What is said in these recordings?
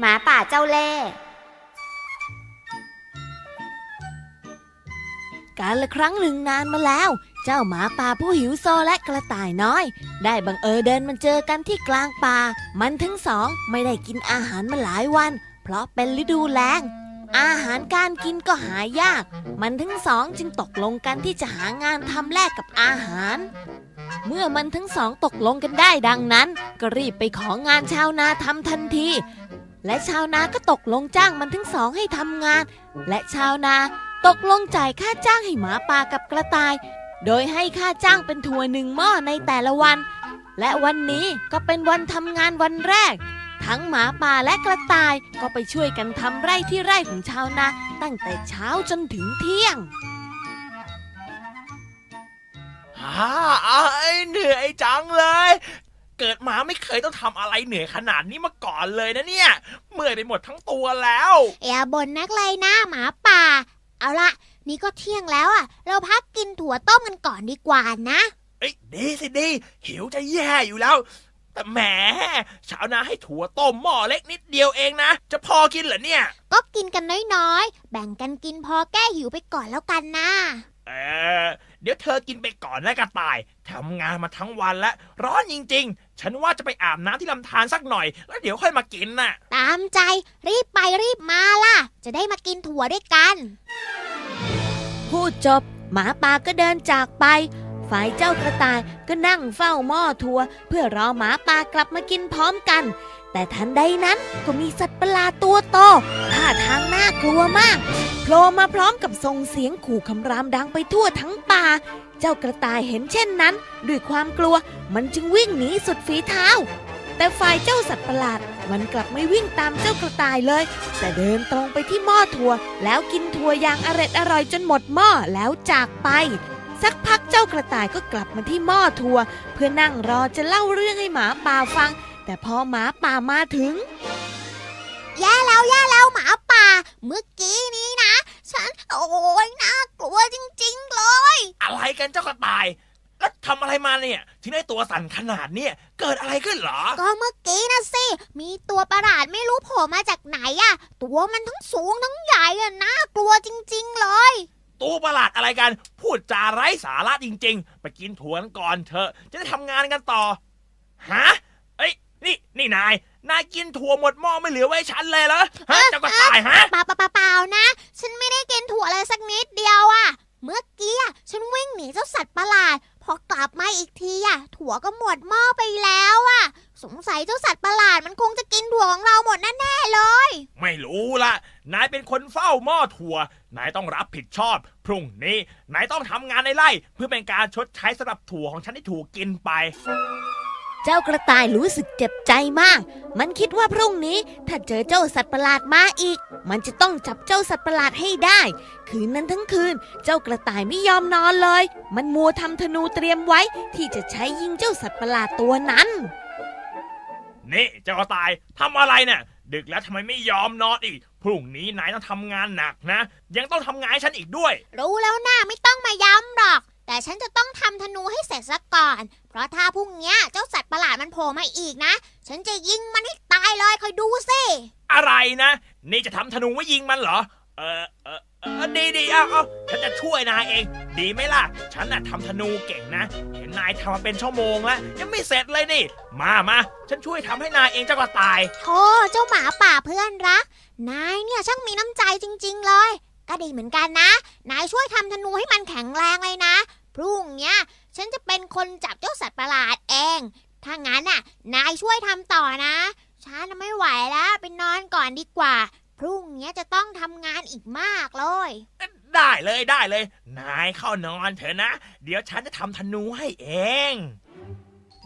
หมาป่าเจ้าเล่การละครั้งหนึ่งนานมาแล้ว เจ้าหมาป่าผู้หิวโซและกระต่ายน้อย ได้บังเอิญเดินมาเจอกันที่กลางป่า มันทั้งสองไม่ได้กินอาหารมาหลายวัน เพราะเป็นฤดูแล้ง อาหารการกินก็หายาก มันทั้งสองจึงตกลงกันที่จะหางานทำแลกกับอาหาร เมื่อมันทั้งสองตกลงกันได้ดังนั้น ก็รีบไปของานชาวนาทำทันที และชาวนาก็ตกลงจ้างมันทั้งสองให้ทำงาน และชาวนาตกลงจ่ายค่าจ้างให้หมาป่ากับกระต่าย โดยให้ค่าจ้างเป็นถั่วหนึ่งหม้อในแต่ละวัน และวันนี้ก็เป็นวันทำงานวันแรก ทั้งหมาป่าและกระต่ายก็ไปช่วยกันทำไร่ที่ไร่ของชาวนาตั้งแต่เช้าจนถึงเที่ยงฮ่าไอเหนื่อยจังเลย เกิดมาไม่เคยต้องทำอะไรเหนื่อยขนาดนี้มาก่อนเลยนะเนี่ย เมื่อยไปหมดทั้งตัวแล้ว อย่าบ่นนักเลยนะหมาป่า เอาละนี่ก็เที่ยงแล้วอะ เราพักกินถั่วต้มกันก่อนดีกว่านะ เอ้ยดีสิดีหิวจะแย่อยู่แล้ว แต่แหมชาวนาให้ถั่วต้มหม้อเล็กนิดเดียวเองนะ จะพอกินเหรอเนี่ย ก็กินกันน้อยๆ แบ่งกันกินพอแก้หิวไปก่อนแล้วกันนะ เออเดี๋ยวเธอกินไปก่อนนะกระต่ายทำงานมาทั้งวันแล้วร้อนจริง ๆ ฉันว่าจะไปอาบน้ำที่ลำธารสักหน่อย แล้วเดี๋ยวค่อยมากินน่ะ ตามใจรีบไปรีบมาล่ะ จะได้มากินถั่วด้วยกัน พูดจบ หมาป่าก็เดินจากไป ฝ่ายเจ้ากระต่ายก็นั่งเฝ้าหม้อถั่วเพื่อรอหมาป่ากลับมากินพร้อมกัน แต่ทันใดนั้นก็มีสัตว์ประหลาดตัวโตท่าทางน่ากลัวมากโผล่มาพร้อมกับส่งเสียงขู่คำรามดังไปทั่วทั้งป่า เจ้ากระต่ายเห็นเช่นนั้น ด้วยความกลัวมันจึงวิ่งหนีสุดฝีเท้า แต่ฝ่ายเจ้าสัตว์ประหลาด มันกลับไม่วิ่งตามเจ้ากระต่ายเลย แต่เดินตรงไปที่หม้อถั่ว แล้วกินถั่วอย่างอร็ดอร่อยจนหมดหม้อแล้วจากไปสักพักเจ้ากระต่ายก็กลับมาที่หม้อถั่วเพื่อนั่งรอจะเล่าเรื่องให้หมาป่าฟัง แต่พอหมาป่ามาถึง แย่แล้วแย่แล้วหมาป่า เมื่อกี้นี้นะ ฉันโอ้ยน่ากลัวจริง ๆ เลย อะไรกันเจ้ากระต่าย แล้วทำอะไรมาเนี่ยถึงได้ตัวสั่นขนาดเนี่ยเกิดอะไรขึ้นเหรอ ก็เมื่อกี้นะสิ มีตัวประหลาดไม่รู้โผล่มาจากไหนอะตัวมันทั้งสูงทั้งใหญ่อะน่ากลัวจริง ๆ เลย ตัวประหลาดอะไรกัน พูดจาไร้สาระจริง ๆ ไปกินถั่วกันก่อนเถอะ จะได้ทำงานกันต่อ ฮะเอ้ย นี่นี่นาย นายกินถั่วหมดหม้อไม่เหลือไว้ให้ฉันเลยเหรอฮะเจ้ากระต่ายฮะ เปล่าเปล่าเปล่าเปล่านะ ฉันไม่ได้กินถั่วเลยสักนิดเดียวอะเมื่อกี้อะฉันวิ่งหนีเจ้าสัตว์ประหลาด พอกลับมาอีกทีอะถั่วก็หมดหม้อไปแล้วอะสงสัยเจ้าสัตว์ประหลาดมันคงจะกินถั่วของเราหมดแน่ๆเลย ไม่รู้ละนายเป็นคนเฝ้าหม้อถั่ว นายต้องรับผิดชอบ พรุ่งนี้ นายต้องทำงานในไร่ เพื่อเป็นการชดใช้สำหรับถั่วของฉันที่ถูกกินไปเจ้ากระต่ายรู้สึกเจ็บใจมาก มันคิดว่าพรุ่งนี้ถ้าเจอเจ้าสัตว์ประหลาดมาอีก มันจะต้องจับเจ้าสัตว์ประหลาดให้ได้ คืนนั้นทั้งคืน เจ้ากระต่ายไม่ยอมนอนเลย มันมัวทำธนูเตรียมไว้ ที่จะใช้ยิงเจ้าสัตว์ประหลาดตัวนั้น นี่เจ้ากระต่ายทำอะไรเนี่ยดึกแล้วทำไมไม่ยอมนอนอีก พรุ่งนี้นายต้องทำงานหนักนะ ยังต้องทำงานให้ฉันอีกด้วย รู้แล้วนะไม่ต้องมาย้ำหรอก แต่ฉันจะต้องทำธนูให้เสร็จซะก่อน เพราะถ้าพรุ่งเนี้ยเจ้าสัตว์ประหลาด มันโผล่มาอีกนะ ฉันจะยิงมันให้ตายเลยคอยดูสิอะไรนะ นี่จะทำธนูไว้ยิงมันเหรอ เออเออเออดีดีเอาเอาฉันจะช่วยนายเอง ดีไหมล่ะ ฉันน่ะทำธนูเก่งนะ เห็นนายทำมาเป็นชั่วโมงแล้ว ยังไม่เสร็จเลยนี่ มามาฉันช่วยทำให้นายเองเจ้ากระต่าย โธ่เจ้าหมาป่าเพื่อนรัก นายเนี่ยช่างมีน้ำใจจริง ๆ เลย ก็ดีเหมือนกันนะ นายช่วยทำธนูให้มันแข็งแรงเลยนะ พรุ่งเนี้ยฉันจะเป็นคนจับเจ้าสัตว์ประหลาดเอง ถ้างั้นน่ะ นายช่วยทำต่อนะ ฉันน่ะไม่ไหวแล้วไปนอนก่อนดีกว่า พรุ่งเนี้ยจะต้องทำงานอีกมากเลย ได้เลยได้เลย นายเข้านอนเถอะนะ เดี๋ยวฉันจะทำธนูให้เอง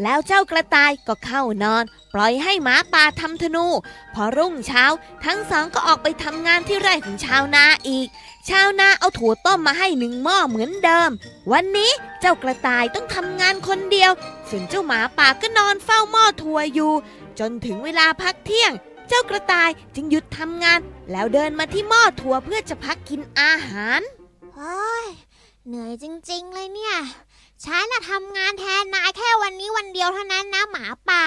แล้วเจ้ากระต่ายก็เข้านอน ปล่อยให้หมาป่าทำธนู พอรุ่งเช้า ทั้งสองก็ออกไปทำงานที่ไร่ของชาวนาอีก ชาวนาเอาถั่วต้มมาให้หนึ่งหม้อเหมือนเดิม วันนี้เจ้ากระต่ายต้องทำงานคนเดียว ส่วนเจ้าหมาป่าก็นอนเฝ้าหม้อถั่วอยู่ จนถึงเวลาพักเที่ยง เจ้ากระต่ายจึงหยุดทำงาน แล้วเดินมาที่หม้อถั่วเพื่อจะพักกินอาหารเฮ้ยเหนื่อยจริง ๆ เลยเนี่ยฉันน่ะทำงานแทนนายแค่วันนี้วันเดียวเท่านั้นนะหมาป่า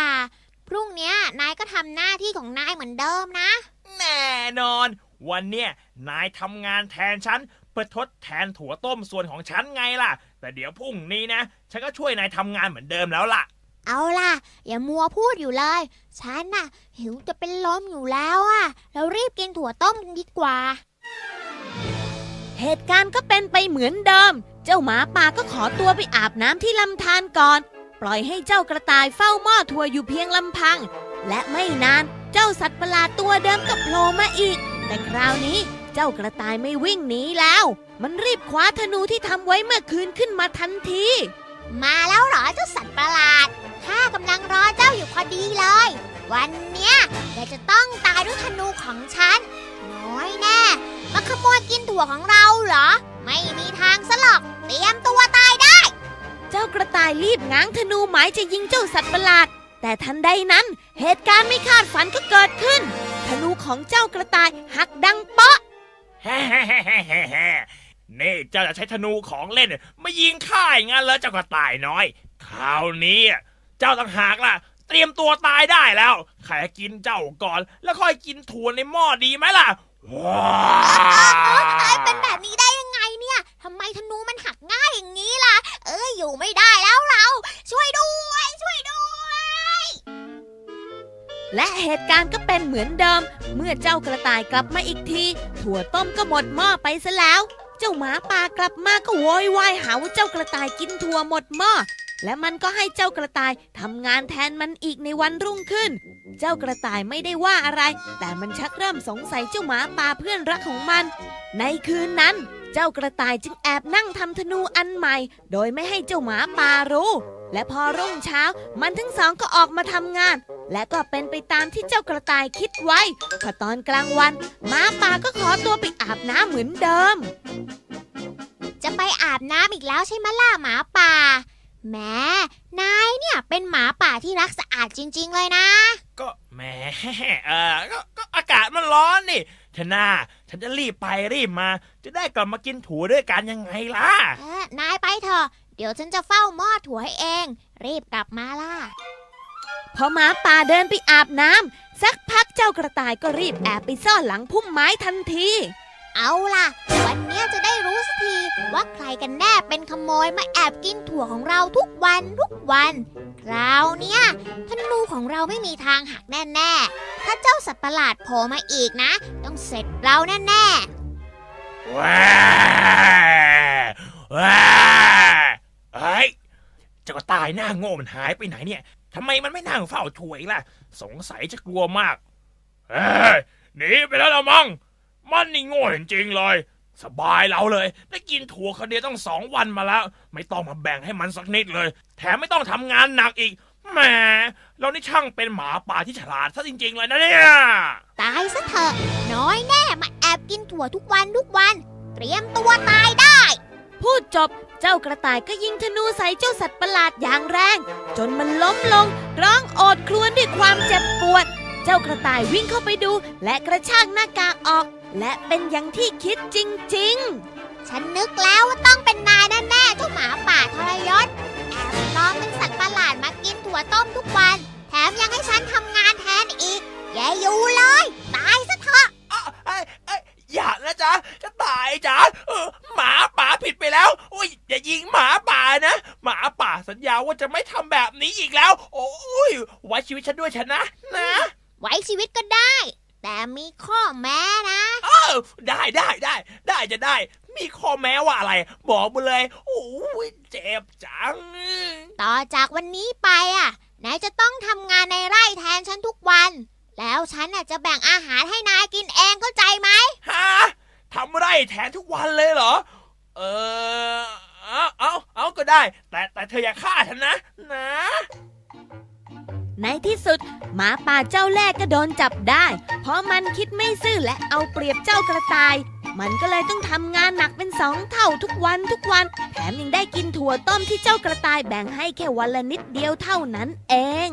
พรุ่งเนี้ยนายก็ทำหน้าที่ของนายเหมือนเดิมนะ แน่นอน วันเนี้ยนายทำงานแทนฉันเพื่อทดแทนถั่วต้มส่วนของฉันไงล่ะ แต่เดี๋ยวพรุ่งนี้นะ ฉันก็ช่วยนายทำงานเหมือนเดิมแล้วล่ะ เอาล่ะ อย่ามัวพูดอยู่เลย ฉันน่ะ หิวจะเป็นลมอยู่แล้วอะเรารีบกินถั่วต้มกันดีกว่า เหตุการณ์ก็เป็นไปเหมือนเดิม เจ้าหมาป่าก็ขอตัวไปอาบน้ำที่ลำธารก่อน ปล่อยให้เจ้ากระต่ายเฝ้าหม้อถั่วอยู่เพียงลำพัง และไม่นานเจ้าสัตว์ประหลาดตัวเดิมก็โผล่มาอีก แต่คราวนี้ เจ้ากระต่ายไม่วิ่งหนีแล้ว มันรีบคว้าธนูที่ทำไว้เมื่อคืนขึ้นมาทันที มาแล้วเหรอเจ้าสัตว์ประหลาด ข้ากำลังรอเจ้าอยู่พอดีเลย วันเนี้ยแกจะต้องตายด้วยธนูของฉัน น้อยแน่ มาขโมยกินถั่วของเราเหรอ ไม่มีทางซะหรอก เตรียมตัวตายได้ เจ้ากระต่ายรีบง้างธนูหมายจะยิงเจ้าสัตว์ประหลาด แต่ทันใดนั้น เหตุการณ์ไม่คาดฝันก็เกิดขึ้นธนูของเจ้ากระต่ายหักดังเปาะ แฮ่ๆนี่เจ้าจะใช้ธนูของเล่นมายิงข้าอย่างนั้นเหรอเจ้ากระต่ายน้อยคราวนี้ เจ้าต่างหากล่ะ เตรียมตัวตายได้แล้วใครกินเจ้าก่อน แล้วค่อยกินถั่วในหม้อดีไหมล่ะว้าเอ้ยเป็นแบบนี้ได้ยังไงเนี่ยทำไมธนูมันหักง่ายอย่างนี้ล่ะ เอ้ยอยู่ไม่ได้แล้วเรา ช่วยด้วย และเหตุการณ์ก็เป็นเหมือนเดิม เมื่อเจ้ากระต่ายกลับมาอีกที ถั่วต้มก็หมดหม้อไปซะแล้ว เจ้าหมาป่ากลับมาก็โวยวายหาว่าเจ้ากระต่ายกินถั่วหมดหม้อและมันก็ให้เจ้ากระต่ายทำงานแทนมันอีกในวันรุ่งขึ้น เจ้ากระต่ายไม่ได้ว่าอะไร แต่มันชักเริ่มสงสัยเจ้าหมาป่าเพื่อนรักของมัน ในคืนนั้น เจ้ากระต่ายจึงแอบนั่งทำธนูอันใหม่ โดยไม่ให้เจ้าหมาป่ารู้ และพอรุ่งเช้ามันทั้งสองก็ออกมาทำงาน และก็เป็นไปตามที่เจ้ากระต่ายคิดไว้พอตอนกลางวันหมาป่าก็ขอตัวไปอาบน้ำเหมือนเดิม จะไปอาบน้ำอีกแล้วใช่ไหมล่ะหมาป่าแหมนายเนี่ยเป็นหมาป่าที่รักสะอาดจริง ๆ เลยนะ ก็แหมเออก็ก็อากาศมันร้อนนี่เธอหน้าฉันจะรีบไปรีบมา จะได้กลับมากินถั่วด้วยกันยังไงล่ะ เออนายไปเถอะ เดี๋ยวฉันจะเฝ้าหม้อถั่วให้เอง รีบกลับมาล่ะ พอหมาป่าเดินไปอาบน้ำสักพักเจ้ากระต่ายก็รีบแอบไปซ่อนหลังพุ่มไม้ทันที เอาล่ะ วันเนี้ยจะได้รู้สักทีว่าใครกันแน่เป็นขโมยมาแอบกินถั่วของเราทุกวันทุกวัน คราวเนี้ยธนูของเราไม่มีทางหักแน่ๆ ถ้าเจ้าสัตว์ประหลาดโผล่มาอีกนะ ต้องเสร็จเราแน่ๆว้าว้า เฮ้ยเจ้ากระต่ายหน้าโง่มันหายไปไหนเนี่ยทำไมมันไม่นั่งเฝ้าถั่วอีกล่ะ สงสัยจะกลัวมากเฮ้ยหนีไปแล้วละมั้งมันนี่โง่จริงๆเลย สบายเราเลย ได้กินถั่วคนเดียวต้องสองวันมาแล้ว ไม่ต้องมาแบ่งให้มันสักนิดเลย แถมไม่ต้องทำงานหนักอีกแหมเรานี่ช่างเป็นหมาป่าที่ฉลาดซะจริง ๆ เลยนะเนี่ย ตายซะเถอะ น้อยแน่มาแอบกินถั่วทุกวันทุกวัน เตรียมตัวตายได้ พูดจบ เจ้ากระต่ายก็ยิงธนูใส่เจ้าสัตว์ประหลาดอย่างแรง จนมันล้มลง ร้องโอดครวญด้วยความเจ็บปวด เจ้ากระต่ายวิ่งเข้าไปดู และกระชากหน้ากากออก และเป็นอย่างที่คิดจริง ๆ ฉันนึกแล้วว่าต้องเป็นนายแน่ๆเจ้าหมาป่าทรยศแอบปลอมเป็นสัตว์ประหลาดมากินถั่วต้มทุกวัน ชีวิตฉันด้วยฉันนะ นะไว้ชีวิตก็ได้ แต่มีข้อแม้นะ เออได้ได้ได้ ได้จะได้ มีข้อแม้ว่าอะไร บอกมาเลย โอ้ยเจ็บจัง ต่อจากวันนี้ไปอะนายจะต้องทำงานในไร่แทนฉันทุกวัน แล้วฉันน่ะจะแบ่งอาหารให้นายกินเองเข้าใจไหม ฮะทำไรแทนทุกวันเลยเหรอ เออ เอาเอาเอาก็ได้ แต่แต่เธออย่าฆ่าฉันนะ นะ ในที่สุด หมาป่าเจ้าแรกก็โดนจับได้ เพราะมันคิดไม่ซื่อและเอาเปรียบเจ้ากระต่าย มันก็เลยต้องทำงานหนักเป็นสองเท่าทุกวันทุกวัน แถมยังได้กินถั่วต้มที่เจ้ากระต่ายแบ่งให้แค่วันละนิดเดียวเท่านั้นเอง